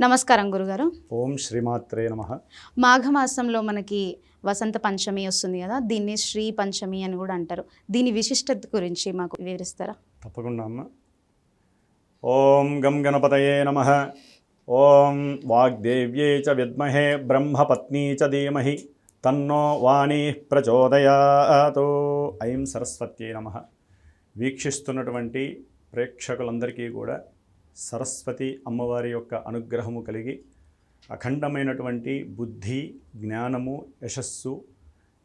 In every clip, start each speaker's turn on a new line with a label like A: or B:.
A: నమస్కారం గురుగారు.
B: ఓం శ్రీమాత్రే నమ.
A: మాఘమాసంలో మనకి వసంత పంచమి వస్తుంది కదా దీన్ని శ్రీ పంచమి అని కూడా అంటారు. దీని విశిష్టత గురించి మాకు వివరిస్తారా?
B: తప్పకుండా అమ్మ. ఓం గం గణపతయే నమ. ఓం వాగ్దేవ్యే చ విద్మహే బ్రహ్మపత్నీ చ ధీమహి. తన్నో వాణి ప్రచోదయాతో. ఐం సరస్వత్యే నమ. వీక్షిస్తున్నటువంటి ప్రేక్షకులందరికీ కూడా సరస్వతి అమ్మవారి యొక్క అనుగ్రహము కలిగి అఖండమైనటువంటి బుద్ధి జ్ఞానము యశస్సు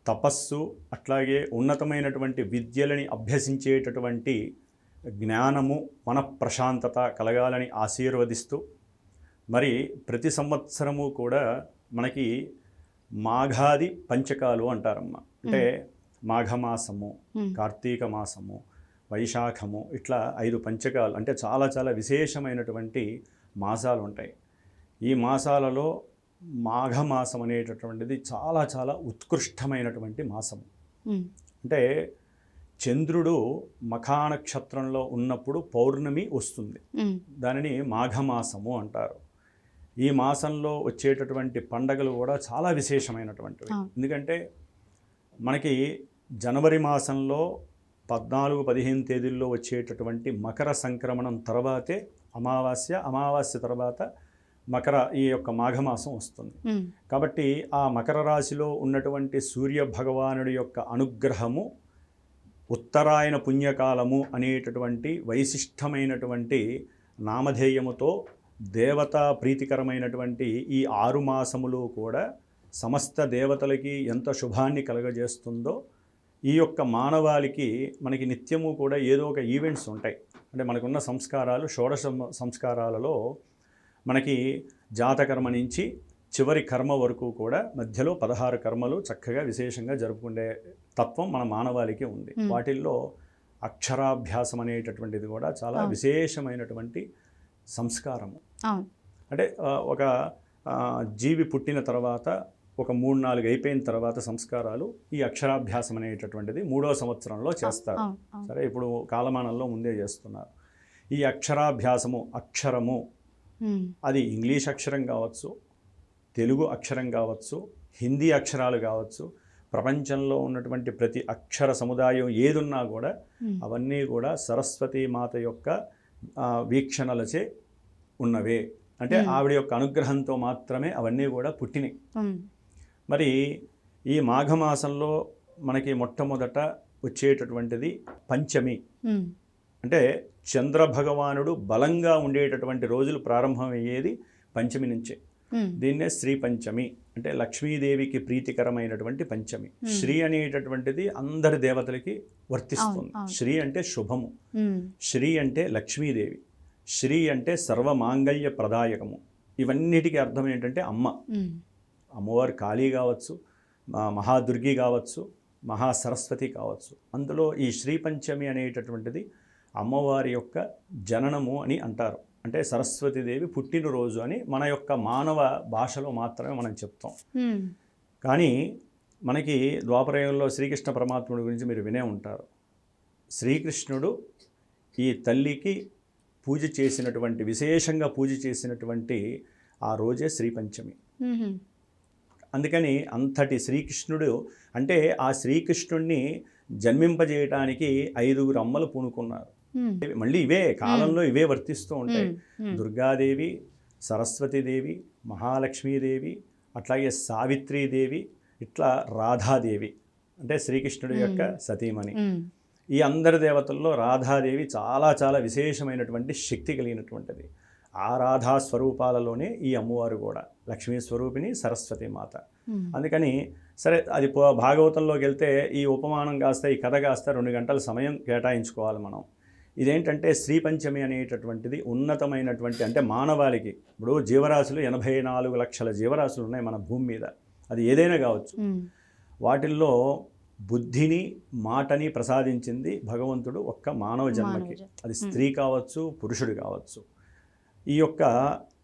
B: తపస్సు అట్లాగే ఉన్నతమైనటువంటి విద్యలని అభ్యసించేటటువంటి జ్ఞానము మనఃప్రశాంతత కలగాలని ఆశీర్వదిస్తూ మరి ప్రతి సంవత్సరము కూడా మనకి మాఘాది పంచకాలు అంటారమ్మ అంటే మాఘమాసము. కార్తీక మాసము వైశాఖము ఇట్లా ఐదు పంచకాలు అంటే చాలా చాలా విశేషమైనటువంటి మాసాలు ఉంటాయి ఈ మాసాలలో మాఘమాసం అనేటటువంటిది చాలా చాలా ఉత్కృష్టమైనటువంటి మాసం. అంటే చంద్రుడు మఖా నక్షత్రంలో ఉన్నప్పుడు పౌర్ణమి వస్తుంది. దానిని మాఘమాసము అంటారు ఈ మాసంలో వచ్చేటటువంటి పండగలు కూడా చాలా విశేషమైనటువంటివి. ఎందుకంటే మనకి జనవరి మాసంలో పద్నాలుగు పదిహేను తేదీల్లో వచ్చేటటువంటి మకర సంక్రమణం తర్వాతే అమావాస్య అమావాస్య తర్వాత మకర ఈ యొక్క మాఘమాసం వస్తుంది. కాబట్టి ఆ మకర రాశిలో ఉన్నటువంటి సూర్య భగవానుడి యొక్క అనుగ్రహము ఉత్తరాయణ పుణ్యకాలము అనేటటువంటి వైశిష్టమైనటువంటి నామధేయముతో దేవతా ప్రీతికరమైనటువంటి ఈ ఆరు మాసములు కూడా సమస్త దేవతలకి ఎంత శుభాన్ని కలగజేస్తుందో ఈ యొక్క మానవాళికి మనకి నిత్యము కూడా ఏదో ఒక ఈవెంట్స్ ఉంటాయి అంటే మనకున్న సంస్కారాలు షోడశ సంస్కారాలలో మనకి జాతకర్మ నుంచి చివరి కర్మ వరకు కూడా మధ్యలో పదహారు కర్మలు చక్కగా విశేషంగా జరుపుకునే తత్వం మన మానవాళికి ఉంది. వాటిల్లో అక్షరాభ్యాసం అనేటటువంటిది కూడా చాలా. విశేషమైనటువంటి సంస్కారము అంటే ఒక జీవి పుట్టిన తర్వాత ఒక మూడు నాలుగు అయిపోయిన తర్వాత సంస్కారాలు ఈ అక్షరాభ్యాసం అనేటటువంటిది మూడో సంవత్సరంలో చేస్తారు సరే ఇప్పుడు కాలమానంలో ముందే చేస్తున్నారు ఈ అక్షరాభ్యాసము అక్షరము. అది ఇంగ్లీష్ అక్షరం కావచ్చు తెలుగు అక్షరం కావచ్చు హిందీ అక్షరాలు కావచ్చు ప్రపంచంలో ఉన్నటువంటి ప్రతి అక్షర సముదాయం ఏదున్నా కూడా. అవన్నీ కూడా సరస్వతీ మాత యొక్క వీక్షణలచే ఉన్నవే అంటే. ఆవిడ యొక్క అనుగ్రహంతో మాత్రమే అవన్నీ కూడా పుట్టినాయి. మరి ఈ మాఘమాసంలో మనకి మొట్టమొదట వచ్చేటటువంటిది పంచమి. అంటే చంద్ర భగవానుడు బలంగా ఉండేటటువంటి రోజులు ప్రారంభమయ్యేది పంచమి నుంచే. దీన్నే శ్రీ పంచమి అంటే లక్ష్మీదేవికి ప్రీతికరమైనటువంటి పంచమి. శ్రీ అనేటటువంటిది అందరి దేవతలకి వర్తిస్తుంది. శ్రీ అంటే శుభము. శ్రీ అంటే లక్ష్మీదేవి శ్రీ అంటే సర్వమాంగళ్య ప్రదాయకము ఇవన్నిటికీ అర్థం ఏంటంటే అమ్మ
A: మ్మ్.
B: అమ్మవారు కాళీ కావచ్చు మహాదుర్గి కావచ్చు మహాసరస్వతి కావచ్చు. అందులో ఈ శ్రీ పంచమి అనేటటువంటిది అమ్మవారి యొక్క జననము అని అంటారు. అంటే సరస్వతీదేవి పుట్టినరోజు అని మన యొక్క మానవ భాషలో మాత్రమే మనం చెప్తాం. కానీ మనకి ద్వాపరయుగంలో శ్రీకృష్ణ పరమాత్ముడి గురించి మీరు వినే ఉంటారు. శ్రీకృష్ణుడు ఈ తల్లికి పూజ చేసినటువంటి విశేషంగా పూజ చేసినటువంటి ఆ రోజే శ్రీ పంచమి.
A: మ్మ్.
B: అందుకని అంతటి శ్రీకృష్ణుడు అంటే ఆ శ్రీకృష్ణుడిని జన్మింపజేయటానికి ఐదుగురు అమ్మలు పూనుకున్నారు. మళ్ళీ ఇవే కాలంలో ఇవే వర్తిస్తూ ఉంటాయి. దుర్గాదేవి సరస్వతీదేవి మహాలక్ష్మీదేవి అట్లాగే సావిత్రీదేవి ఇట్లా రాధాదేవి అంటే శ్రీకృష్ణుడి యొక్క సతీమణి. ఈ అందరి దేవతల్లో రాధాదేవి చాలా చాలా విశేషమైనటువంటి శక్తి కలిగినటువంటిది. ఆ రాధా స్వరూపాలలోనే ఈ అమ్మవారు కూడా లక్ష్మీ స్వరూపిణి సరస్వతి మాత. అందుకని సరే అది పో- భాగవతంలోకి వెళ్తే ఈ ఉపమానం కాస్త ఈ కథ కాస్త రెండు గంటల సమయం కేటాయించుకోవాలి మనం. ఇదేంటంటే శ్రీ పంచమి అనేటటువంటిది ఉన్నతమైనటువంటి అంటే మానవాళికి ఇప్పుడు జీవరాశులు ఎనభై నాలుగు లక్షల జీవరాశులు ఉన్నాయి మన భూమి మీద. అది ఏదైనా కావచ్చు. వాటిల్లో బుద్ధిని మాటని ప్రసాదించింది భగవంతుడు ఒక్క మానవ జన్మకి. అది స్త్రీ కావచ్చు పురుషుడు కావచ్చు. ఈ యొక్క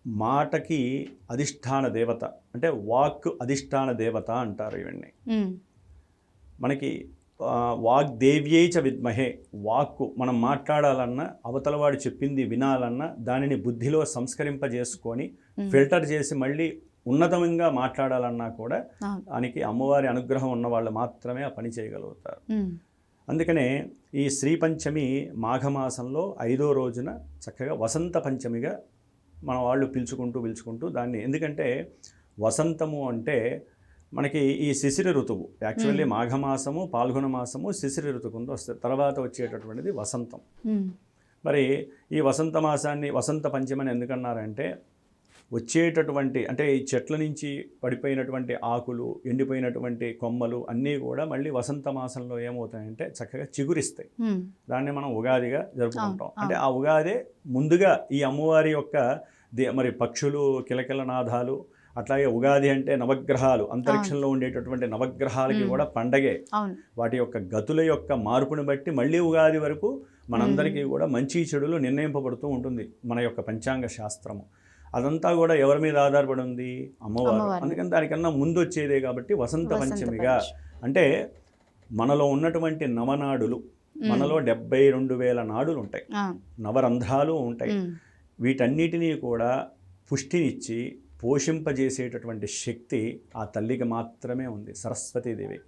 B: మాటకి అధిష్టాన దేవత అంటే వాక్ అధిష్టాన దేవత అంటారు ఇవన్నీ. మనకి వాగ్దేవ్యై చ విద్మహే వాక్కు మనం మాట్లాడాలన్నా అవతలవాడు చెప్పింది వినాలన్నా దానిని బుద్ధిలో సంస్కరింపజేసుకొని. ఫిల్టర్ చేసి మళ్ళీ ఉన్నతంగా మాట్లాడాలన్నా కూడా. దానికి అమ్మవారి అనుగ్రహం ఉన్న వాళ్ళు మాత్రమే ఆ పని చేయగలుగుతారు. అందుకనే ఈ శ్రీ పంచమి మాఘమాసంలో ఐదో రోజున చక్కగా వసంత పంచమిగా మన వాళ్ళు పిలుచుకుంటూ పిలుచుకుంటూ దాన్ని ఎందుకంటే వసంతము అంటే మనకి ఈ శిశిర ఋతువు. యాక్చువల్లీ మాఘమాసము పాల్గొన మాసము శిశిర ఋతువు కింద వస్తుంది తర్వాత వచ్చేటటువంటిది వసంతం. మరి ఈ వసంత మాసాన్ని వసంత పంచమని ఎందుకన్నారంటే వచ్చేటటువంటి అంటే ఈ చెట్ల నుంచి పడిపోయినటువంటి ఆకులు ఎండిపోయినటువంటి కొమ్మలు అన్నీ కూడా మళ్ళీ వసంత మాసంలో ఏమవుతాయంటే చక్కగా చిగురిస్తాయి. దాన్ని మనం ఉగాదిగా జరుపుకుంటాం. అంటే ఆ ఉగాదే ముందుగా ఈ అమ్మవారి యొక్క మరి పక్షులు కిలకిల నాదాలు అట్లాగే ఉగాది అంటే నవగ్రహాలు అంతరిక్షంలో ఉండేటటువంటి నవగ్రహాలకి. కూడా పండగే. వాటి యొక్క గతుల యొక్క మార్పుని బట్టి మళ్ళీ ఉగాది వరకు మనందరికీ కూడా మంచి చెడులు నిర్ణయింపబడుతూ ఉంటుంది మన యొక్క పంచాంగ శాస్త్రము. అదంతా కూడా ఎవరి మీద ఆధారపడి ఉంది అమ్మవారు. అందుకని దానికన్నా ముందు వచ్చేదే కాబట్టి వసంత పంచమిగా
A: పంచమి.
B: అంటే మనలో ఉన్నటువంటి నవనాడులు. మనలో డెబ్బై రెండు వేల నాడులు ఉంటాయి. నవరంధ్రాలు ఉంటాయి. వీటన్నిటినీ కూడా పుష్టినిచ్చి పోషింపజేసేటటువంటి శక్తి ఆ తల్లికి మాత్రమే ఉంది సరస్వతీదేవికి